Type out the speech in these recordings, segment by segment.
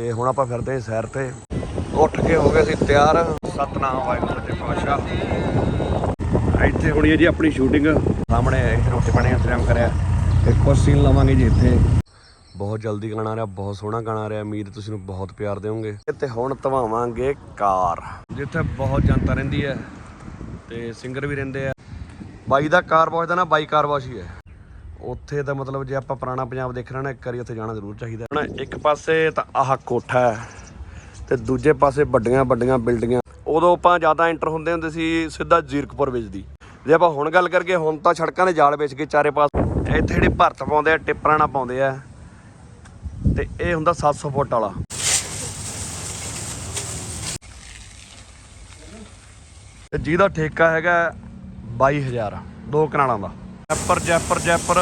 ਤੇ ਹੁਣ ਆਪਾਂ ਫਿਰਦੇ ਹਾਂ ਸੈਰ ਤੇ। ਉੱਠ ਕੇ ਹੋ ਗਏ ਸੀ ਤਿਆਰ। ਸਤਨਾਮ ਵਾਹਿਗੁਰੂ ਸੱਚੇ ਪਾਤਸ਼ਾਹ ਇੱਥੇ ਹੋਣੀ ਹੈ ਜੀ ਆਪਣੀ ਸ਼ੂਟਿੰਗ ਸਾਹਮਣੇ ਇੱਥੇ ਰੋਟੀ ਪਾਣੀ ਇੰਤਜ਼ਾਮ ਕਰਿਆ। ਤੇ ਕੁਝ ਸੀਨ ਲਵਾਂਗੇ ਜੀ ਇੱਥੇ। ਬਹੁਤ ਜਲਦੀ ਗਾਣਾ ਆ ਰਿਹਾ, ਬਹੁਤ ਸੋਹਣਾ ਗਾਣਾ ਆ ਰਿਹਾ। ਉਮੀਦ ਤੁਸੀਂ ਨੂੰ ਬਹੁਤ ਪਿਆਰ ਦਿਓਗੇ ਤੇ ਹੁਣ ਧਵਾਵਾਂਗੇ ਕਾਰ। ਜਿੱਥੇ ਬਹੁਤ ਜਨਤਾ ਰਹਿੰਦੀ ਹੈ ਤੇ ਸਿੰਗਰ ਵੀ ਰਹਿੰਦੇ ਆ। ਬਾਈ ਦਾ ਕਾਰ ਵਾਸ਼ ਦਾ ਨਾ, ਬਾਈ ਕਾਰ ਵਾਸ਼ ਹੀ ਹੈ। ਉੱਥੇ ਤਾਂ ਮਤਲਬ ਜੇ ਆਪਾਂ ਪੁਰਾਣਾ ਪੰਜਾਬ ਦੇਖਣਾ ਨਾ, ਇੱਕ ਵਾਰੀ ਉੱਥੇ ਜਾਣਾ ਜ਼ਰੂਰ ਚਾਹੀਦਾ ਹੁਣ ਇੱਕ ਪਾਸੇ ਤਾਂ ਆਹ ਕੋਠਾ ਹੈ ਤੇ ਦੂਜੇ ਪਾਸੇ ਵੱਡੀਆਂ ਵੱਡੀਆਂ ਬਿਲਡਿੰਗਾਂ। ਉਦੋਂ ਆਪਾਂ ਜ਼ਿਆਦਾ ਐਂਟਰ ਹੁੰਦੇ ਹੁੰਦੇ ਸੀ ਸਿੱਧਾ ਜ਼ੀਰਕਪੁਰ ਵਿੱਚ ਦੀ। ਜੇ ਆਪਾਂ ਹੁਣ ਗੱਲ ਕਰਕੇ ਹੁਣ ਤਾਂ ਸੜਕਾਂ ਦੇ ਜਾਲ ਵੇਚ ਕੇ ਚਾਰੇ ਪਾਸ ਇੱਥੇ ਜਿਹੜੇ ਭਰਤ ਪਾਉਂਦੇ ਆ, ਟਿੱਪਰਾਂ ਨਾਲ ਪਾਉਂਦੇ ਆ, ਤੇ ਇਹ ਹੁੰਦਾ 700 ਫੁੱਟ ਵਾਲਾ। ਤੇ ਜਿਹਦਾ ਠੇਕਾ ਹੈਗਾ 22000 ਦੋ ਕਨਾਲਾਂ ਦਾ। ਜੈਪਰ ਜੈਪਰ ਜੈਪਰ।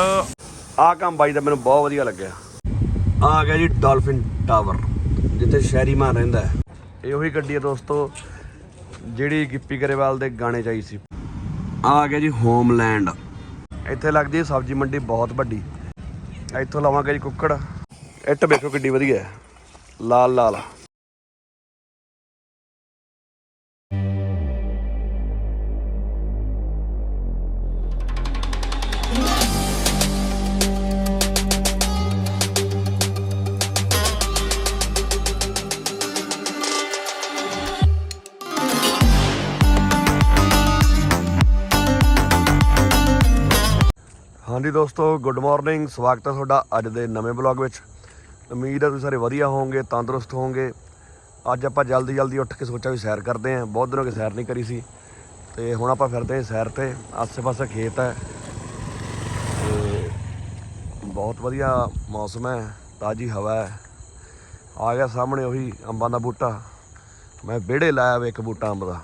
ਆਹ ਕੰਮ ਬਾਈ ਦਾ ਮੈਨੂੰ ਬਹੁਤ ਵਧੀਆ ਲੱਗਿਆ। ਆਹ ਆ ਗਿਆ ਜੀ ਡਾਲਫਿਨ ਟਾਵਰ, ਜਿੱਥੇ ਸ਼ਹਿਰੀਮਾਨ ਰਹਿੰਦਾ ਹੈ। ਇਹ ਉਹੀ ਗੱਡੀ ਹੈ ਦੋਸਤੋ, ਜਿਹੜੀ ਗਿੱਪੀ ਗਰੇਵਾਲ ਦੇ ਗਾਣੇ ਚ ਆਈ ਸੀ। ਆਹ ਆ ਗਿਆ ਜੀ ਹੋਮਲੈਂਡ। ਇੱਥੇ ਲੱਗਦੀ ਹੈ ਸਬਜ਼ੀ ਮੰਡੀ ਬਹੁਤ ਵੱਡੀ। ਇੱਥੋਂ ਲਵਾਂਗੇ ਜੀ ਕੁੱਕੜ। ਇੱਟ ਵੇਖੋ ਕਿੱਡੀ ਵਧੀਆ ਲਾਲ ਲਾਲ। ਹਾਂਜੀ ਦੋਸਤੋ ਗੁੱਡ ਮਾਰਨਿੰਗ ਸਵਾਗਤ ਹੈ ਤੁਹਾਡਾ ਅੱਜ ਦੇ ਨਵੇਂ ਬਲੌਗ ਵਿੱਚ। ਉਮੀਦ ਹੈ ਤੁਸੀਂ ਸਾਰੇ ਵਧੀਆ ਹੋਵੋਗੇ, ਤੰਦਰੁਸਤ ਹੋਵੋਗੇ। ਅੱਜ ਆਪਾਂ ਜਲਦੀ ਜਲਦੀ ਉੱਠ ਕੇ ਸੋਚਿਆ ਵੀ ਸੈਰ ਕਰਦੇ ਆਂ ਬਹੁਤ ਦਿਨ ਹੋ ਕੇ ਸੈਰ ਨਹੀਂ ਕਰੀ ਸੀ। ਤੇ ਹੁਣ ਆਪਾਂ ਫਿਰਦੇ ਹਾਂ ਸੈਰ ਤੇ। ਆਸੇ-ਪਾਸੇ ਖੇਤ ਹੈ। ਤੇ ਬਹੁਤ ਵਧੀਆ ਮੌਸਮ ਹੈ। ਤਾਜੀ ਹਵਾ ਹੈ। ਆ ਗਿਆ ਸਾਹਮਣੇ ਉਹੀ ਅੰਬਾਂ ਦਾ ਬੂਟਾ। ਮੈਂ ਵਿਹੜੇ ਲਾਇਆ ਵੇ ਇੱਕ ਬੂਟਾ ਅੰਬ ਦਾ।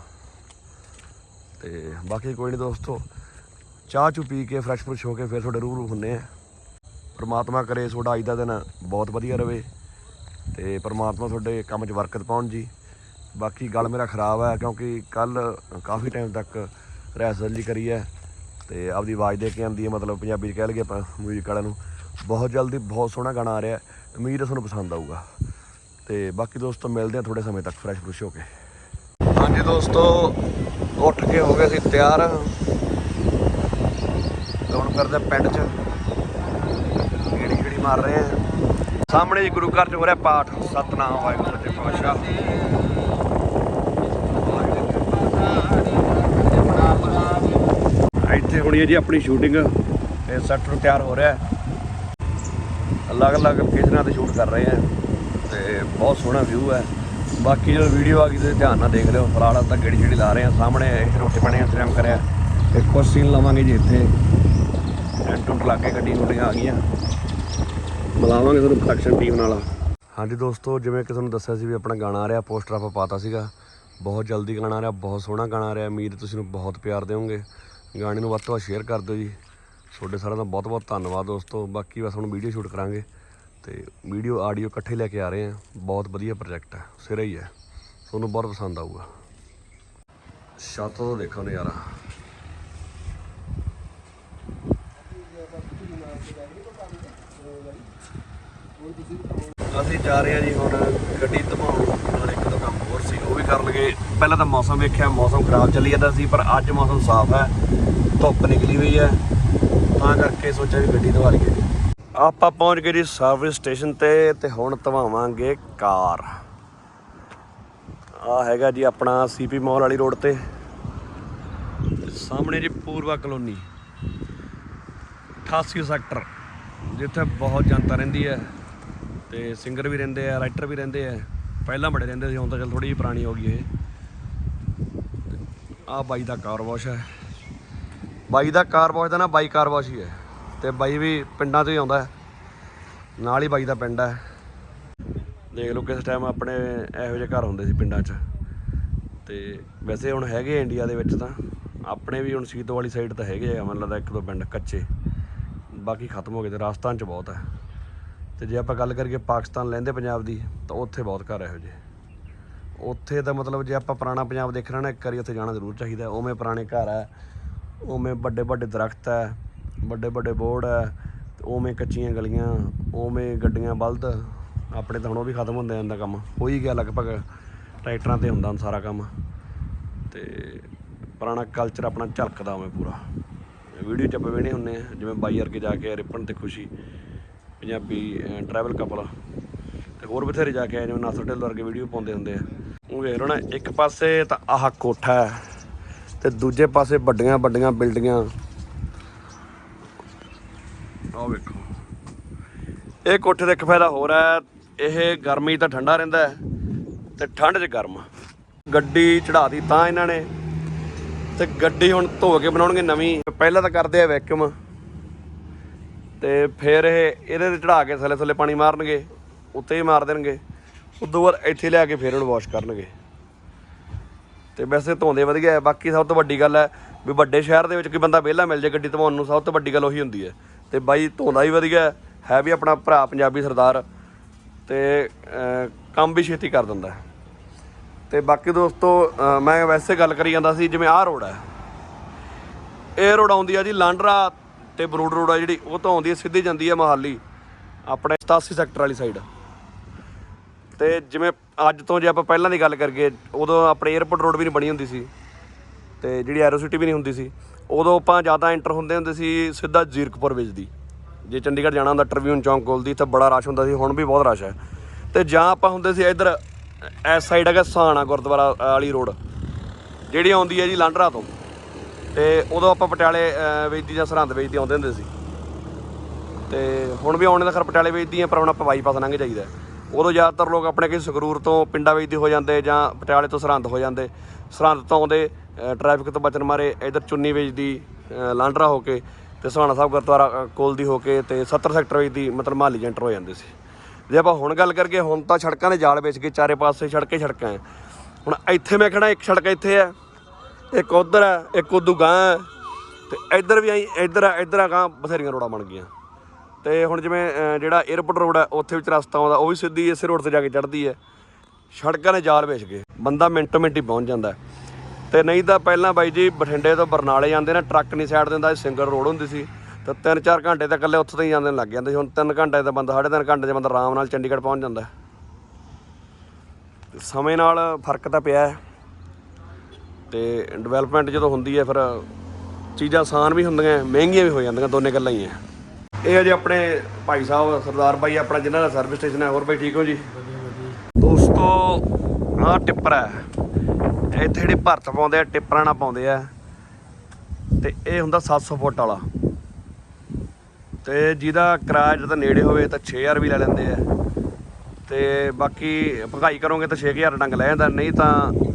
ਤੇ ਬਾਕੀ ਕੋਈ ਨਹੀਂ ਦੋਸਤੋ। ਚਾਹ ਚੂ ਪੀ ਕੇ ਫਰੈਸ਼ ਫਰੈਸ਼ ਹੋ ਕੇ ਫਿਰ ਤੁਹਾਡੇ ਰੂਬਰੂ ਹੁੰਨੇ ਆ। ਪਰਮਾਤਮਾ ਕਰੇ, ਤੁਹਾਡਾ ਅੱਜ ਦਾ ਦਿਨ ਬਹੁਤ ਵਧੀਆ ਰਵੇ ਤੇ ਪਰਮਾਤਮਾ ਤੁਹਾਡੇ ਕੰਮ 'ਚ ਬਰਕਤ ਪਾਉਣ ਜੀ। ਬਾਕੀ ਗੱਲ ਮੇਰਾ ਖਰਾਬ ਹੈ ਕਿਉਂਕਿ ਕੱਲ ਕਾਫੀ ਟਾਈਮ ਤੱਕ ਰਿਹਰਸਲ ਜੀ ਕਰੀ ਹੈ ਤੇ ਆਪਦੀ ਆਵਾਜ਼ ਦੇ ਕੇ ਆਂਦੀ ਹੈ ਮਤਲਬ ਪੰਜਾਬੀ 'ਚ ਕਹਿ ਲਈਏ ਆਪਾਂ ਮਿਊਜ਼ਿਕ ਵਾਲਿਆਂ ਨੂੰ। ਬਹੁਤ ਜਲਦੀ ਬਹੁਤ ਸੋਹਣਾ ਗਾਣਾ ਆ ਰਿਹਾ, ਉਮੀਦ ਹੈ ਤੁਹਾਨੂੰ ਪਸੰਦ ਆਊਗਾ। ਤੇ ਬਾਕੀ ਦੋਸਤੋ ਮਿਲਦੇ ਆ ਥੋੜੇ ਸਮੇਂ ਤੱਕ ਫਰੈਸ਼ ਫਰੁਸ਼ ਹੋ ਕੇ। ਹਾਂਜੀ ਦੋਸਤੋ, ਉੱਠ ਕੇ ਹੋ ਗਏ ਸੀ ਤਿਆਰ। ਹੁਣ ਫਿਰਦੇ ਪਿੰਡ 'ਚ? ਗੇੜੀ ਗੇੜੀ ਮਾਰ ਰਹੇ ਆ। ਸਾਹਮਣੇ ਜੀ ਗੁਰੂ ਘਰ 'ਚ ਹੋ ਰਿਹਾ ਪਾਠ। ਸਤਨਾਮ, ਵਾਹਿਗੁਰੂ ਸੱਚੇ ਪਾਤਸ਼ਾਹ। ਇੱਥੇ ਹੋਣੀ ਹੈ ਜੀ ਆਪਣੀ ਸ਼ੂਟਿੰਗ ਤੇ ਸੈੱਟ ਨੂੰ ਤਿਆਰ ਹੋ ਰਿਹਾ ਹੈ। ਅਲੱਗ-ਅਲੱਗ ਲੋਕੇਸ਼ਨਾਂ ਤੇ ਸ਼ੂਟ ਕਰ ਰਹੇ ਆ ਤੇ ਬਹੁਤ ਸੋਹਣਾ ਵਿਊ ਹੈ। ਬਾਕੀ ਜਦੋਂ ਵੀਡੀਓ ਆ ਗਈ ਤੇ ਧਿਆਨ ਨਾਲ ਦੇਖ ਲਿਓ। ਫਿਲਹਾਲ ਤਾਂ ਗੇੜੀ ਜਿਹੜੀ ਲਾ ਰਹੇ ਆ ਸਾਹਮਣੇ ਰੋਟੀ ਪਾਣੀ ਦਾ ਇੰਤਜ਼ਾਮ ਕਰਿਆ। ਤੇ ਕੁਝ ਸੀਨ ਲਵਾਂਗੇ ਜੀ ਇੱਥੇ। ਟੈਂਟ ਲਾ ਕੇ ਗੱਡੀ ਗੁੱਡੀਆਂ ਆ ਗਈਆਂ। ਬੁਲਾਵਾਂਗੇ ਤੁਹਾਨੂੰ ਪ੍ਰੋਡਕਸ਼ਨ ਟੀਮ ਨਾਲ। ਹਾਂਜੀ ਦੋਸਤੋ, ਜਿਵੇਂ ਕਿ ਤੁਹਾਨੂੰ ਦੱਸਿਆ ਸੀ ਵੀ ਆਪਣਾ ਗਾਣਾ ਆ ਰਿਹਾ ਪੋਸਟਰ ਆਪਾਂ ਪਾਤਾ ਸੀਗਾ। ਬਹੁਤ ਜਲਦੀ ਗਾਣਾ ਆ ਰਿਹਾ, ਬਹੁਤ ਸੋਹਣਾ ਗਾਣਾ ਆ ਰਿਹਾ। ਉਮੀਦ ਤੁਸੀਂ ਨੂੰ ਬਹੁਤ ਪਿਆਰ ਦਿਓਗੇ ਗਾਣੇ ਨੂੰ ਵੱਧ ਤੋਂ ਵੱਧ ਸ਼ੇਅਰ ਕਰ ਦਿਓ ਜੀ। ਤੁਹਾਡੇ ਸਾਰਿਆਂ ਦਾ ਬਹੁਤ ਬਹੁਤ ਧੰਨਵਾਦ ਦੋਸਤੋ। ਬਾਕੀ ਬਸ ਹੁਣ ਵੀਡੀਓ ਸ਼ੂਟ ਕਰਾਂਗੇ। ਤੇ ਵੀਡੀਓ ਆਡੀਓ ਇਕੱਠੇ ਲੈ ਕੇ ਆ ਰਹੇ ਹਾਂ ਬਹੁਤ ਵਧੀਆ ਪ੍ਰੋਜੈਕਟ ਹੈ ਸਿਰੇ ਹੀ ਹੈ ਤੁਹਾਨੂੰ ਬਹੁਤ ਪਸੰਦ ਆਊਗਾ। ਛੱਤ ਤੋਂ ਦੇਖੋ ਨਜ਼ਾਰਾ। ਅਸੀਂ ਜਾ ਰਹੇ ਹਾਂ ਜੀ ਹੁਣ ਗੱਡੀ ਧਮਾਉਣ। ਨਾਲ ਇੱਕ ਦੋ ਕੰਮ ਹੋਰ ਸੀ, ਉਹ ਵੀ ਕਰ ਲਗੇ ਪਹਿਲਾਂ ਤਾਂ ਮੌਸਮ ਵੇਖਿਆ, ਮੌਸਮ ਖਰਾਬ ਚੱਲੀ ਜਾਂਦਾ ਸੀ, ਪਰ ਅੱਜ ਮੌਸਮ ਸਾਫ਼ ਹੈ। ਧੁੱਪ ਨਿਕਲੀ ਹੋਈ ਹੈ। ਤਾਂ ਕਰਕੇ ਸੋਚਿਆ ਵੀ ਗੱਡੀ ਧਵਾ ਲਈਏ। ਆਪਾਂ ਪਹੁੰਚ ਗਏ ਜੀ ਸਰਵਿਸ ਸਟੇਸ਼ਨ ਤੇ ਤੇ ਹੁਣ ਧਵਾਵਾਂਗੇ ਕਾਰ। ਆ ਹੈਗਾ ਜੀ ਆਪਣਾ ਸੀਪੀ ਮਾਲ ਵਾਲੀ ਰੋਡ ਤੇ। ਸਾਹਮਣੇ ਜੀ ਪੂਰਵਾ ਕਲੋਨੀ। 88 ਸੈਕਟਰ ਜਿੱਥੇ ਬਹੁਤ ਜਨਤਾ ਰਹਿੰਦੀ ਹੈ। ਤੇ ਸਿੰਗਰ ਵੀ ਰਹਿੰਦੇ ਆ ਰਾਈਟਰ ਵੀ ਰਹਿੰਦੇ ਆ। ਪਹਿਲਾਂ ਬੜੇ ਰਹਿੰਦੇ ਸੀ, ਹੁਣ ਤਾਂ ਚਲ ਥੋੜੀ ਜਿਹੀ ਪੁਰਾਣੀ ਹੋ ਗਈ ਇਹ ਆ ਬਾਈ ਦਾ ਕਾਰ ਵਾਸ਼ ਹੈ। ਬਾਈ ਦਾ ਕਾਰ ਵਾਸ਼ ਦਾ ਨਾ, ਬਾਈ ਕਾਰ ਵਾਸ਼ ਹੀ ਹੈ। ਤੇ ਬਾਈ ਵੀ ਪਿੰਡਾਂ ਤੋਂ ਹੀ ਆਉਂਦਾ ਨਾਲ ਹੀ ਬਾਈ ਦਾ ਪਿੰਡ ਹੈ। ਦੇਖ ਲਓ ਕਿਸ ਟਾਈਮ ਆਪਣੇ ਇਹੋ ਜਿਹੇ ਘਰ ਹੁੰਦੇ ਸੀ ਪਿੰਡਾਂ 'ਚ। ਤੇ ਵੈਸੇ ਹੁਣ ਹੈਗੇ ਇੰਡੀਆ ਦੇ ਵਿੱਚ ਤਾਂ। ਆਪਣੇ ਵੀ ਹੁਣ ਸੀਤੋ ਵਾਲੀ ਸਾਈਡ ਤਾਂ ਹੈਗੇ ਆ, ਮੈਨੂੰ ਲੱਗਦਾ ਇੱਕ ਦੋ ਪਿੰਡ ਕੱਚੇ। ਬਾਕੀ ਖਤਮ ਹੋ ਗਏ ਤੇ ਰਾਜਸਥਾਨ 'ਚ ਬਹੁਤ ਹੈ। ਤੇ ਜੇ ਆਪਾਂ ਗੱਲ ਕਰੀਏ ਪਾਕਿਸਤਾਨ ਲੈਂਦੇ ਪੰਜਾਬ ਦੀ, ਤਾਂ ਉੱਥੇ ਬਹੁਤ ਘਰ ਇਹੋ ਜਿਹੇ। ਉੱਥੇ ਤਾਂ ਮਤਲਬ ਜੇ ਆਪਾਂ ਪੁਰਾਣਾ ਪੰਜਾਬ ਦੇਖਣਾ ਨਾ, ਇੱਕ ਵਾਰੀ ਉੱਥੇ ਜਾਣਾ ਜ਼ਰੂਰ ਚਾਹੀਦਾ। ਉਵੇਂ ਪੁਰਾਣੇ ਘਰ ਹੈ ਉਵੇਂ ਵੱਡੇ ਵੱਡੇ ਦਰਖਤ ਹੈ ਵੱਡੇ ਵੱਡੇ ਬੋਰਡ ਹੈ ਤੇ ਉਵੇਂ ਕੱਚੀਆਂ ਗਲੀਆਂ, ਉਵੇਂ ਗੱਡੀਆਂ ਬਲਦ, ਆਪਣੇ ਤਾਂ ਹੁਣ ਉਹ ਵੀ ਖਤਮ ਹੁੰਦੇ ਜਾਂਦਾ ਕੰਮ। ਹੋ ਹੀ ਗਿਆ ਲਗਭਗ, ਟਰੈਕਟਰਾਂ ਤੇ ਹੁੰਦਾ ਸਾਰਾ ਕੰਮ। ਤੇ ਪੁਰਾਣਾ ਕਲਚਰ ਆਪਣਾ ਝਲਕਦਾ ਉਵੇਂ ਪੂਰਾ। ਵੀਡੀਓ ਚ ਆਪਾਂ ਵੇਣੇ ਹੁੰਨੇ ਆ, ਜਿਵੇਂ ਬਾਈ ਵਰਗੇ ਜਾ ਕੇ ਰਿਪਨ ਤੇ ਖੁਸ਼ੀ। ਪੰਜਾਬੀ ਟਰੈਵਲ ਕਪਲ ਤੇ ਹੋਰ ਬਥੇਰੇ ਜਾ ਕੇ ਆਏ ਜਿਵੇਂ ਨਾਸਰ ਢਿੱਲ ਵਰਗੇ ਵੀਡੀਓ ਪਾਉਂਦੇ ਹੁੰਦੇ ਆ। ਉਹ ਵੇਖ ਲਓ ਨਾ, ਇੱਕ ਪਾਸੇ ਤਾਂ ਆਹ ਕੋਠਾ ਹੈ, ਤੇ ਦੂਜੇ ਪਾਸੇ ਵੱਡੀਆਂ ਵੱਡੀਆਂ ਬਿਲਡਿੰਗਾਂ ਆਹ ਵੇਖੋ। ਇਹ ਕੋਠੇ ਦਾ ਇੱਕ ਫਾਇਦਾ ਹੋਰ ਹੈ, ਇਹ ਗਰਮੀ ਤਾਂ ਠੰਡਾ ਰਹਿੰਦਾ ਹੈ, ਤੇ ਠੰਡ 'ਚ ਗਰਮ ਗੱਡੀ ਚੜਾਤੀ ਤਾਂ ਇਹਨਾਂ ਨੇ, ਤੇ ਗੱਡੀ ਹੁਣ ਧੋ ਕੇ ਬਣਾਉਣਗੇ ਨਵੀਂ। ਪਹਿਲਾਂ ਤਾਂ ਕਰਦੇ ਆ ਵੈਕਿਊਮ ਤੇ ਫਿਰ ਇਹ ਇਹਦੇ ਤੇ ਚੜਾ ਕੇ ਥੱਲੇ ਥੱਲੇ ਪਾਣੀ ਮਾਰਨਗੇ ਉੱਤੇ ਹੀ ਮਾਰ ਦੇਣਗੇ। ਉਦੋਂ ਬਾਅਦ ਇੱਥੇ ਲਿਆ ਕੇ ਫਿਰ ਉਹਨੂੰ ਵਾਸ਼ ਕਰਨਗੇ। ਤੇ ਵੈਸੇ ਧੋਂਦੇ ਵਧੀਆ ਹੈ ਬਾਕੀ ਸਭ ਤੋਂ ਵੱਡੀ ਗੱਲ ਹੈ ਵੀ ਵੱਡੇ ਸ਼ਹਿਰ ਦੇ ਵਿੱਚ ਕੋਈ ਬੰਦਾ ਵਿਹਲਾ ਮਿਲ ਜੇ ਗੱਡੀ ਧਵਾਉਣ ਨੂੰ ਸਭ ਤੋਂ ਵੱਡੀ ਗੱਲ ਉਹੀ ਹੁੰਦੀ ਹੈ। ਤੇ ਬਾਈ ਧੋਂਦਾ ਹੀ ਵਧੀਆ ਹੈ, ਵੀ ਆਪਣਾ ਭਰਾ ਪੰਜਾਬੀ ਸਰਦਾਰ ਤੇ ਕੰਮ ਵੀ ਛੇਤੀ ਕਰ ਦਿੰਦਾ ਹੈ। ਤੇ ਬਾਕੀ ਦੋਸਤੋ ਮੈਂ ਵੈਸੇ ਗੱਲ ਕਰੀ ਜਾਂਦਾ ਸੀ ਜਿਵੇਂ ਆਹ ਰੋਡ ਹੈ। ਇਹ ਰੋਡ ਆਉਂਦੀ ਆ ਜੀ ਲਾਂਡਰਾ ਤੇ ਬਰੋਡ ਰੋਡ ਆ ਜਿਹੜੀ, ਉਹ ਤਾਂ ਆਉਂਦੀ ਹੈ, ਸਿੱਧੀ ਜਾਂਦੀ ਹੈ ਮਹਾਲੀ, ਆਪਣੇ 87 ਸੈਕਟਰ ਵਾਲੀ ਸਾਈਡ ਤੇ ਜਿਵੇਂ ਅੱਜ ਤੋਂ ਜੇ ਆਪਾਂ ਪਹਿਲਾਂ ਦੀ ਗੱਲ ਕਰੀਏ, ਉਦੋਂ ਆਪਣੇ 에어ਪੋਰਟ ਰੋਡ ਵੀ ਨਹੀਂ ਬਣੀ ਹੁੰਦੀ ਸੀ, ਤੇ ਜਿਹੜੀ ਐਰੋ ਸਿਟੀ ਵੀ ਨਹੀਂ ਹੁੰਦੀ ਸੀ, ਉਦੋਂ ਆਪਾਂ ਜ਼ਿਆਦਾ ਐਂਟਰ ਹੁੰਦੇ ਹੁੰਦੇ ਸੀ ਸਿੱਧਾ ਜ਼ੀਰਕਪੁਰ ਵਿੱਚ ਦੀ। ਜੇ ਚੰਡੀਗੜ੍ਹ ਜਾਣਾ ਹੁੰਦਾ ਟ੍ਰਿਬਿਊਨ ਚੌਂਕ ਕੋਲ ਦੀ, ਤਾਂ ਬੜਾ ਰਸ਼ ਹੁੰਦਾ ਸੀ, ਹੁਣ ਵੀ ਬਹੁਤ ਰਸ਼ ਹੈ। ਤੇ ਜਾਂ ਆਪਾਂ ਹੁੰਦੇ ਸੀ ਇੱਧਰ, ਇਸ ਸਾਈਡ ਹੈਗਾ ਸਾਣਾ ਗੁਰਦੁਆਰਾ ਵਾਲੀ ਰੋਡ ਜਿਹੜੀ ਆਉਂਦੀ ਹੈ ਜੀ ਲਾਂਡਰਾ ਤੋਂ। ਤੇ ਉਦੋਂ ਆਪਾਂ ਪਟਿਆਲੇ ਵੇਚਦੀ ਜਾਂ ਸਰਹੰਦ ਵੇਚਦੀ ਆਉਂਦੇ ਹੁੰਦੇ ਸੀ। ਤੇ ਹੁਣ ਵੀ ਆਉਣੇ ਦਾ ਖਰ ਪਟਿਆਲੇ ਵੇਚਦੀ ਆ, ਪਰ ਹੁਣ ਆਪਾਂ ਬਾਈਪਾਸ ਲੰਘ ਜਾਈਦਾ ਉਦੋਂ ਜ਼ਿਆਦਾਤਰ ਲੋਕ ਆਪਣੇ ਕਿਸੇ ਸੰਗਰੂਰ ਤੋਂ ਪਿੰਡਾਂ ਵੇਚਦੀ ਹੋ ਜਾਂਦੇ ਜਾਂ ਪਟਿਆਲੇ ਤੋਂ ਸਰਹੰਦ ਹੋ ਜਾਂਦੇ। ਸਰਹੰਦ ਤੋਂ ਆਉਂਦੇ ਟ੍ਰੈਫਿਕ ਤੋਂ ਬਚਣ ਮਾਰੇ ਇਧਰ ਚੁੰਨੀ ਵੇਚਦੀ ਲਾਂਡਰਾ ਹੋ ਕੇ ਤੇ ਸਹਾਣਾ ਸਾਹਿਬ ਗੁਰਦੁਆਰਾ ਕੋਲ ਦੀ ਹੋ ਕੇ ਤੇ 70 ਸੈਕਟਰ ਵਿੱਚ ਦੀ ਮਤਲਬ ਮਾਲੀ ਜੈਂਟਰ ਹੋ ਜਾਂਦੇ ਸੀ। ਜੇ ਆਪਾਂ ਹੁਣ ਗੱਲ ਕਰਕੇ ਹੁਣ ਤਾਂ ਸੜਕਾਂ ਦੇ ਜਾਲ ਵੇਚ ਕੇ ਚਾਰੇ ਪਾਸੇ ਸੜਕੇ ਸੜਕਾਂ ਹੈ। ਹੁਣ ਇੱਥੇ ਮੈਂ ਖੜਾ ਇੱਕ ਸੜਕ ਇੱਥੇ ਹੈ। ਇੱਕ ਉਧਰ ਹੈ ਇੱਕ ਉਦੋਂ ਗਾਂ ਹੈ। ਤੇ ਇੱਧਰ ਵੀ ਆਈ ਇੱਧਰ ਆ ਇੱਧਰ ਆ ਗਾਂ ਬਥੇਰੀਆਂ ਰੋਡਾਂ ਬਣ ਗਈਆਂ। ਤੇ ਹੁਣ ਜਿਵੇਂ ਅਹ, ਜਿਹੜਾ 에어ਪੋਰਟ ਰੋਡ ਹੈ ਉੱਥੇ ਵਿੱਚ ਰਸਤਾ ਆਉਂਦਾ ਉਹ ਵੀ ਸਿੱਧੀ ਇਸੇ ਰੋਡ ਤੇ ਜਾ ਕੇ ਚੜ੍ਹਦੀ ਹੈ। ਸੜਕਾਂ ਨੇ ਜਾਲ ਵੇਚ ਗਏ। ਬੰਦਾ ਮਿੰਟੋ ਮਿੰਟ ਹੀ ਪਹੁੰਚ ਜਾਂਦਾ ਹੈ। ਤੇ ਨਹੀਂ ਤਾਂ ਪਹਿਲਾਂ ਬਾਈ ਜੀ ਬਠਿੰਡੇ ਤੋਂ ਬਰਨਾਲੇ ਜਾਂਦੇ ਨੇ ਟਰੱਕ ਨਹੀਂ ਸਾਈਡ ਦਿੰਦਾ ਸਿੰਗਲ ਰੋਡ ਹੁੰਦੀ ਸੀ। ਤਾਂ 3-4 ਘੰਟੇ ਤਾਂ ਇਕੱਲੇ ਉੱਥੇ ਤੋਂ ਹੀ ਜਾਂਦੇ ਨੂੰ ਲੱਗ ਜਾਂਦੇ ਸੀ। ਹੁਣ 3 ਘੰਟੇ ਦਾ ਬੰਦਾ 3.5 ਘੰਟੇ 'ਚ ਬੰਦਾ ਆਰਾਮ ਨਾਲ ਚੰਡੀਗੜ੍ਹ ਪਹੁੰਚ ਜਾਂਦਾ ਹੈ। ਤੇ ਸਮੇਂ ਨਾਲ ਫ਼ਰਕ ਤਾਂ ਪਿਆ ਹੈ। ਤੇ ਡਿਵੈਲਪਮੈਂਟ ਜਦੋਂ ਹੁੰਦੀ ਹੈ ਫਿਰ ਚੀਜ਼ਾਂ ਆਸਾਨ ਵੀ ਹੁੰਦੀਆਂ, ਮਹਿੰਗੀਆਂ ਵੀ ਹੋ ਜਾਂਦੀਆਂ, ਦੋਨੇ ਗੱਲਾਂ ਹੀ ਹੈ। ਇਹ ਅਜੇ ਆਪਣੇ ਭਾਈ ਸਾਹਿਬ, ਸਰਦਾਰ ਭਾਈ ਆਪਣਾ ਜਿਨ੍ਹਾਂ ਦਾ ਸਰਵਿਸ ਸਟੇਸ਼ਨ ਹੈ, ਹੋਰ ਭਾਈ ਠੀਕ ਹੋ ਜੀ? ਦੋਸਤੋ, ਆਹ ਟਿੱਪਰ ਹੈ। ਇੱਥੇ ਜਿਹੜੇ ਭਰਤ ਪਾਉਂਦੇ ਆ, ਟਿੱਪਰਾਂ ਨਾਲ ਪਾਉਂਦੇ ਆ। ਤੇ ਇਹ ਹੁੰਦਾ 700 ਫੁੱਟ ਵਾਲਾ। ਤੇ ਜਿਹਦਾ ਕਿਰਾਇਆ ਜਦੋਂ ਨੇੜੇ ਹੋਵੇ ਤਾਂ 6000 ਵੀ ਲੈ ਲੈਂਦੇ ਆ। ਤੇ ਬਾਕੀ ਭਗਾਈ ਕਰੋਗੇ ਤਾਂ 6000 ਡੰਗ ਲੈ ਜਾਂਦਾ, ਨਹੀਂ ਤਾਂ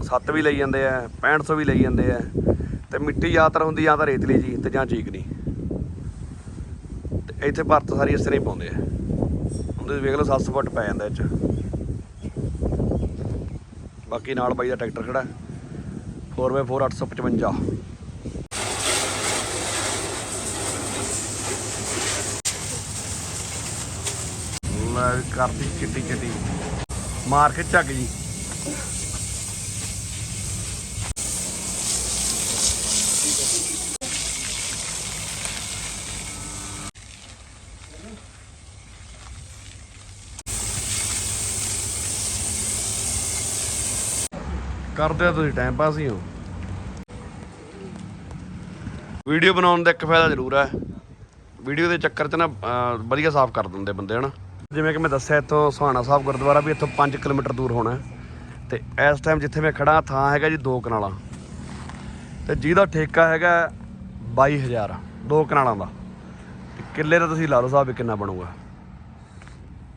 7 ਵੀ ਲਈ ਜਾਂਦੇ ਆ 6500 ਵੀ ਲਈ ਜਾਂਦੇ ਆ। ਤੇ ਮਿੱਟੀ ਜ਼ਿਆਦਾਤਰ ਹੁੰਦੀ ਜਾਂ ਤਾਂ ਰੇਤਲੀ ਜੀ ਤੇ ਜਾਂ ਚੀਕਣੀ। ਤੇ ਇੱਥੇ ਭਰਤ ਸਾਰੀ ਇਸ ਤਰ੍ਹਾਂ ਹੀ ਪਾਉਂਦੇ ਆ। ਹੁਣ ਤੁਸੀਂ ਵੇਖ ਲਓ 700 ਫੁੱਟ ਪੈ ਜਾਂਦਾ ਇੱਥੇ ਬਾਕੀ ਨਾਲ ਬਾਈ ਦਾ ਟਰੈਕਟਰ ਖੜਾ। 4x4 855 ਲੈ ਵੀ ਕਰਦੀ ਚਿੱਟੀ ਚਿੱਟੀ। ਮਾਰ ਕੇ ਝੱਗ ਜੀ। ਕਰਦੇ ਆ ਤੁਸੀਂ ਟਾਈਮ ਪਾਸ ਹੀ ਹੋ। ਵੀਡੀਓ ਬਣਾਉਣ ਦਾ ਇੱਕ ਫਾਇਦਾ ਜ਼ਰੂਰ ਹੈ। ਵੀਡੀਓ ਦੇ ਚੱਕਰ 'ਚ ਨਾ ਅਹ, ਵਧੀਆ ਸਾਫ਼ ਕਰ ਦਿੰਦੇ ਬੰਦੇ ਹਨਾ। ਜਿਵੇਂ ਕਿ ਮੈਂ ਦੱਸਿਆ, ਇੱਥੋਂ ਸੁਹਾਣਾ ਸਾਹਿਬ ਗੁਰਦੁਆਰਾ ਵੀ ਇੱਥੋਂ 5 ਕਿਲੋਮੀਟਰ ਦੂਰ ਹੋਣਾ ਹੈ। ਤੇ ਇਸ ਟਾਈਮ ਜਿੱਥੇ ਮੈਂ ਖੜਾ ਥਾਂ ਹੈਗਾ ਜੀ ਦੋ ਕਨਾਲਾਂ। ਤੇ ਜਿਹਦਾ ਠੇਕਾ ਹੈਗਾ 22000 ਦੋ ਕਨਾਲਾਂ ਦਾ। ਕਿੱਲੇ ਦਾ ਤੁਸੀਂ ਲਾ ਲਓ ਸਾਹਿਬ ਕਿੰਨਾ ਬਣੂਗਾ।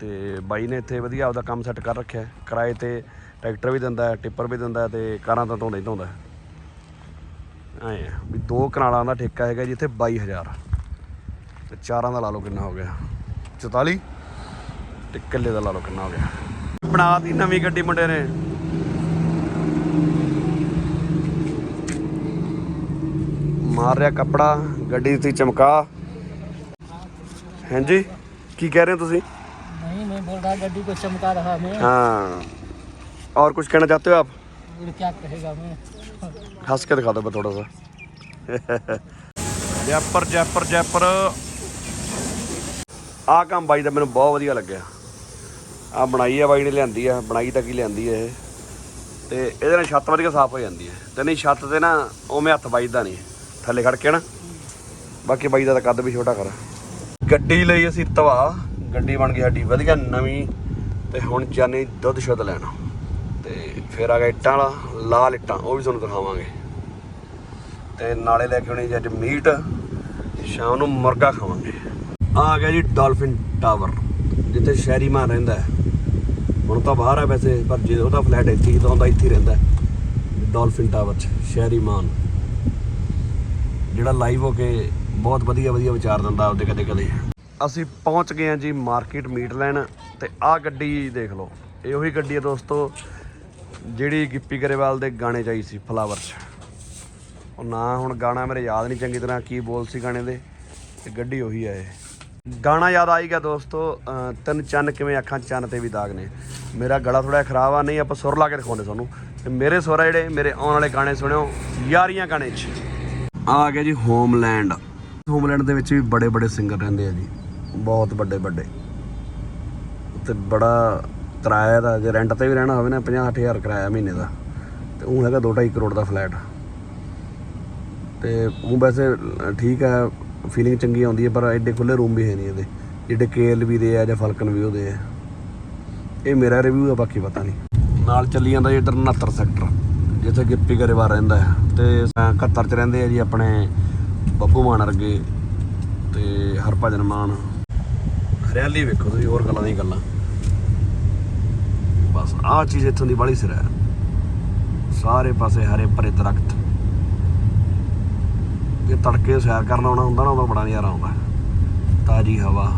ਤੇ ਬਾਈ ਨੇ ਇੱਥੇ ਵਧੀਆ ਆਪਦਾ ਕੰਮ ਸੈੱਟ ਕਰ ਰੱਖਿਆ ਕਿਰਾਏ ਤੇ ਟਰੈਕਟਰ ਵੀ ਦਿੰਦਾ ਹੈ, ਟਿੱਪਰ ਵੀ ਦਿੰਦਾ ਹੈ ਤੇ ਕਾਰਾਂ ਤਾਂ ਧੋਂਦਾ ਹੀ ਧੋਂਦਾ ਹੈ। ਵੀ ਦੋ ਕਨਾਲਾਂ ਦਾ ਠੇਕਾ ਹੈਗਾ ਜੀ ਇੱਥੇ 22000 ਤੇ ਚਾਰਾਂ ਦਾ ਲਾ ਲਓ ਕਿੰਨਾ ਹੋ ਗਿਆ। 44 ਤੇ ਕਿੱਲੇ ਦਾ ਲਾ ਲਓ ਕਿੰਨਾ ਹੋ ਗਿਆ ਬਣਾ ਦੀ ਨਵੀਂ ਗੱਡੀ ਮੁੰਡੇ ਨੇ ਮਾਰ ਰਿਹਾ ਕੱਪੜਾ ਗੱਡੀ ਤੇ ਚਮਕਾ ਹਾਂਜੀ ਕੀ ਕਹਿ ਰਹੇ ਹੋ ਤੁਸੀਂ नहीं मैं बोल रहा गड्डी को चमका रहा मैं हाँ और कुछ कहना चाहते हो आप फिर क्या कहेगा मैं हंस के दिखा दो मैं थोड़ा सा ਜੈਪਰ ਜੈਪਰ ਜੈਪਰ ਆਹ ਕੰਮ ਬਾਈ ਦਾ ਮੈਨੂੰ ਬਹੁਤ ਵਧੀਆ ਲੱਗਿਆ ਆ ਬਣਾਈ ਆ, ਬਾਈ ਨੇ ਲਿਆਂਦੀ ਆ, ਬਣਾਈ ਤਾਂ ਕੀ ਲਿਆਂਦੀ ਆ ਇਹ। ਤੇ ਇਹਦੇ ਨਾਲ ਛੱਤ ਵਧੀਆ ਸਾਫ਼ ਹੋ ਜਾਂਦੀ ਹੈ ਤੇ ਨਹੀਂ, ਛੱਤ ਤੇ ਨਾ ਉਵੇਂ ਹੱਥ ਵੱਜਦਾ ਨਹੀਂ, ਥੱਲੇ ਖੜ ਕੇ ਨਾ। ਬਾਕੀ ਬਾਈ ਦਾ ਤਾਂ ਕੱਦ ਵੀ ਛੋਟਾ ਕਰ ਗੱਡੀ ਲਈ ਅਸੀਂ ਤਵਾ ਗੱਡੀ ਬਣ ਗਈ ਸਾਡੀ ਵਧੀਆ ਨਵੀਂ। ਤੇ ਹੁਣ ਜਾਨੇ ਦੁੱਧ ਸ਼ੁੱਧ ਲੈਣਾ। ਤੇ ਫਿਰ ਆ ਗਿਆ ਇੱਟਾਂ ਵਾਲਾ, ਲਾਲ ਇੱਟਾਂ, ਉਹ ਵੀ ਤੁਹਾਨੂੰ ਦਿਖਾਵਾਂਗੇ। ਤੇ ਨਾਲੇ ਲੈ ਕੇ ਆਉਣੀ ਜੀ ਅੱਜ ਮੀਟ ਸ਼ਾਮ ਨੂੰ ਮੁਰਗਾ ਖਾਵਾਂਗੇ। ਆ ਗਿਆ ਜੀ ਡਾਲਫਿਨ ਟਾਵਰ, ਜਿੱਥੇ ਸ਼ਹਿਰੀ ਮਾਨ ਰਹਿੰਦਾ ਹੈ। ਹੁਣ ਤਾਂ ਬਾਹਰ ਹੈ ਵੈਸੇ, ਪਰ ਜੇ ਉਹਦਾ ਫਲੈਟ ਇੱਥੇ ਹੀ ਤਾਂ ਹੁੰਦਾ ਇੱਥੇ ਹੀ ਰਹਿੰਦਾ ਡਾਲਫਿਨ ਟਾਵਰ 'ਚ, ਸ਼ਹਿਰੀ ਮਾਨ। ਜਿਹੜਾ ਲਾਈਵ ਹੋ ਕੇ ਬਹੁਤ ਵਧੀਆ ਵਧੀਆ ਵਿਚਾਰ ਦਿੰਦਾ ਆਪਦੇ ਕਦੇ ਕਦੇ। ਅਸੀਂ ਪਹੁੰਚ ਗਏ ਹਾਂ ਜੀ ਮਾਰਕੀਟ ਮੀਟ ਲੈਣ ਤੇ ਆਹ ਗੱਡੀ ਦੇਖ ਲਓ। ਇਹ ਉਹੀ ਗੱਡੀ ਹੈ ਦੋਸਤੋ, ਜਿਹੜੀ ਗਿੱਪੀ ਗਰੇਵਾਲ ਦੇ ਗਾਣੇ 'ਚ ਆਈ ਸੀ ਫਲਾਵਰ 'ਚ। ਉਹ ਨਾ ਹੁਣ ਗਾਣਾ ਮੇਰੇ ਯਾਦ ਨਹੀਂ ਚੰਗੀ ਤਰ੍ਹਾਂ ਕੀ ਬੋਲ ਸੀ ਗਾਣੇ ਦੇ। ਤੇ ਗੱਡੀ ਉਹੀ ਹੈ ਇਹ। ਗਾਣਾ ਯਾਦ ਆਈ ਗਿਆ ਦੋਸਤੋ, ਅਹ ਚੰਨ ਕਿਵੇਂ ਅੱਖਾਂ ਚੰਨ ਤੇ ਵੀ ਦਾਗ ਨੇ। ਮੇਰਾ ਗਲਾ ਥੋੜਾ ਖਰਾਬ ਆ, ਨਹੀਂ ਆਪਾਂ ਸੁਰ ਲਾ ਕੇ ਦਿਖਾਉਂਦੇ ਤੁਹਾਨੂੰ। ਤੇ ਮੇਰੇ ਸੁਰ ਆ ਜਿਹੜੇ, ਮੇਰੇ ਆਉਣ ਵਾਲੇ ਗਾਣੇ ਸੁਣਿਓ, ਯਾਰੀਆਂ ਗਾਣੇ 'ਚ। ਆ ਗਿਆ ਜੀ ਹੋਮਲੈਂਡ ਹੋਮਲੈਂਡ ਦੇ ਵਿੱਚ ਵੀ ਬੜੇ ਬੜੇ ਸਿੰਗਰ ਰਹਿੰਦੇ ਆ ਜੀ। ਬਹੁਤ ਵੱਡੇ ਵੱਡੇ। ਤੇ ਬੜਾ ਕਿਰਾਇਆ ਦਾ, ਜੇ ਰੈਂਟ ਤੇ ਵੀ ਰਹਿਣਾ ਹੋਵੇ ਨਾ 50000 ਕਿਰਾਇਆ ਮਹੀਨੇ ਦਾ। ਤੇ ਉਹ ਹੈਗਾ 2.5 ਕਰੋੜ ਦਾ ਫਲੈਟ ਤੇ ਉਹ ਵੈਸੇ ਠੀਕ ਹੈ ਫੀਲਿੰਗ ਚੰਗੀ ਆਉਂਦੀ ਹੈ, ਪਰ ਐਡੇ ਖੁੱਲੇ ਰੂਮ ਵੀ ਹੈ ਨਹੀਂ ਇਹਦੇ। ਜਿਹੜੇ ਕੇਐਲ ਵੀ ਦੇ ਆ ਜਾਂ ਫਲਕਨ ਵੀ ਉਹਦੇ ਆ। ਇਹ ਮੇਰਾ ਰਿਵਿਊ ਆ, ਬਾਕੀ ਪਤਾ ਨਹੀਂ। ਨਾਲ ਚੱਲੀ ਜਾਂਦਾ ਜੀ ਇੱਧਰ 69 ਸੈਕਟਰ ਜਿੱਥੇ ਗਿੱਪੀ ਗਰੇਵਾਲ ਰਹਿੰਦਾ ਹੈ। ਤੇ 71 ਚ ਰਹਿੰਦੇ ਆ ਜੀ ਆਪਣੇ ਬੱਬੂ ਮਾਨ ਵਰਗੇ ਤੇ ਹਰਭਜਨ ਮਾਨ। ਹਰਿਆਲੀ ਵੇਖੋ ਤੁਸੀਂ ਹੋਰ ਗੱਲਾਂ ਨਹੀਂ ਗੱਲਾਂ। ਬਸ, ਆਹ ਚੀਜ਼ ਇੱਥੋਂ ਦੀ ਬੜੀ ਸਿਰ ਹੈ। ਸਾਰੇ ਪਾਸੇ ਹਰੇ ਭਰੇ ਦਰਖਤ। ਜੇ ਤੜਕੇ ਸੈਰ ਕਰਨ ਆਉਣਾ ਹੁੰਦਾ ਨਾ ਉਦੋਂ ਬੜਾ ਨਜ਼ਾਰਾ ਆਉਂਦਾ। ਤਾਜੀ ਹਵਾ।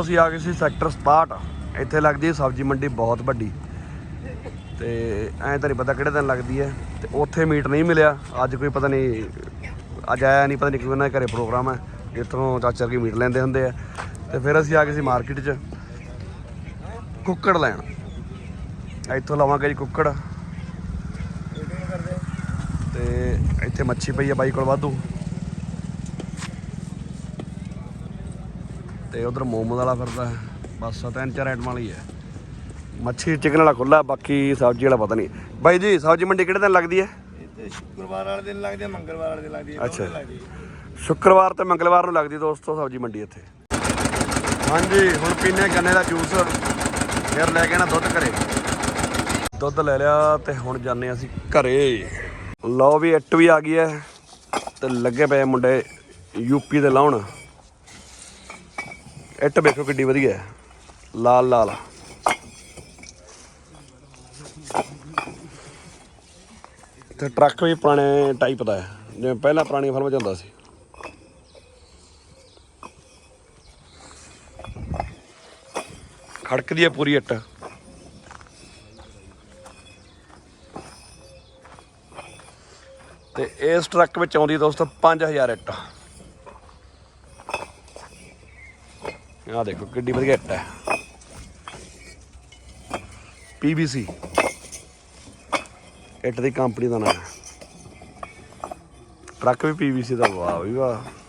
ਅਸੀਂ ਆ ਗਏ ਸੀ ਸੈਕਟਰ 67 ਇੱਥੇ ਲੱਗਦੀ ਹੈ ਸਬਜ਼ੀ ਮੰਡੀ ਬਹੁਤ ਵੱਡੀ। ਤੇ ਐਂ ਤਾਂ ਨਹੀਂ ਪਤਾ ਕਿਹੜੇ ਦਿਨ ਲੱਗਦੀ ਹੈ। ਤੇ ਉੱਥੇ ਮੀਟ ਨਹੀਂ ਮਿਲਿਆ। ਅੱਜ ਕੋਈ ਪਤਾ ਨਹੀਂ, ਅੱਜ ਆਇਆ ਨਹੀਂ, ਪਤਾ ਨਹੀਂ ਕਿਉਂ ਉਹਨਾਂ ਦੇ ਘਰੇ ਪ੍ਰੋਗਰਾਮ ਹੈ। ਜਿੱਥੋਂ ਚਾਚਾ ਕੀ ਮੀਟ ਲੈਂਦੇ ਹੁੰਦੇ ਆ। ਤੇ ਫਿਰ ਅਸੀਂ ਆ ਗਏ ਸੀ ਮਾਰਕੀਟ 'ਚ। ਕੁੱਕੜ ਲੈਣ। ਇੱਥੋਂ ਲਵਾਂਗੇ ਜੀ ਕੁੱਕੜ। ਤੇ ਇੱਥੇ ਮੱਛੀ ਪਈ ਆ ਬਾਈ ਕੋਲ ਵਾਧੂ। ਤੇ ਉਧਰ ਮੋਮੋ ਵਾਲਾ ਫਿਰਦਾ ਬਸ ਤਿੰਨ ਚਾਰ ਆਈਟਮਾਂ ਵਾਲੀ ਹੈ। ਮੱਛੀ ਚਿਕਨ ਵਾਲਾ ਖੁੱਲਾ ਬਾਕੀ ਸਬਜ਼ੀ ਵਾਲਾ ਪਤਾ ਨਹੀਂ। ਬਾਈ ਜੀ ਸਬਜ਼ੀ ਮੰਡੀ ਕਿਹੜੇ ਦਿਨ ਲੱਗਦੀ ਹੈ? ਸ਼ੁੱਕਰਵਾਰ ਵਾਲੇ ਦਿਨ ਲੱਗਦੀ ਹੈ ਮੰਗਲਵਾਰ ਵਾਲੇ ਦਿਨ ਲੱਗਦੀ ਹੈ ਅੱਛਾ। ਸ਼ੁੱਕਰਵਾਰ ਤੇ ਮੰਗਲਵਾਰ ਨੂੰ ਲੱਗਦੀ ਦੋਸਤੋ ਸਬਜ਼ੀ ਮੰਡੀ ਇੱਥੇ। ਹਾਂਜੀ ਹੁਣ ਪੀਨੇ ਗੰਨੇ ਦਾ ਜੂਸ। ਫਿਰ ਲੈ ਕੇ ਨਾ ਦੁੱਧ ਘਰੇ। ਦੁੱਧ ਲੈ ਲਿਆ ਤੇ ਹੁਣ ਜਾਂਦੇ ਅਸੀਂ ਘਰੇ। ਲਓ ਵੀ ਇੱਟ ਵੀ ਆ ਗਈ ਹੈ ਤੇ ਲੱਗੇ ਪਏ ਮੁੰਡੇ ਯੂਪੀ ਦੇ ਲਾਉਣ। ਇੱਟ ਵੇਖੋ ਕਿੱਡੀ ਵਧੀਆ ਹੈ। ਲਾਲ ਲਾਲ। ਤੇ ਟਰੱਕ ਵੀ ਪੁਰਾਣੇ ਟਾਈਪ ਦਾ ਹੈ। ਜਿਵੇਂ ਪਹਿਲਾਂ ਪੁਰਾਣੀਆਂ ਫਿਲਮਾਂ 'ਚ ਹੁੰਦਾ ਸੀ। ਖੜਕਦੀ ਹੈ ਪੂਰੀ ਇੱਟ। ਤੇ ਇਸ ਟਰੱਕ ਵਿੱਚ ਆਉਂਦੀ ਦੋਸਤੋ 5000 ਇੱਟ। ਆਹ ਦੇਖੋ ਕਿੱਡੀ ਵਧੀਆ ਇੱਟ ਹੈ। PVC ਇੱਟ ਦੀ ਕੰਪਨੀ ਦਾ ਨਾਮ ਹੈ। ਟਰੱਕ ਵੀ PVC ਦਾ ਵਾਹ ਵੀ ਵਾਹ।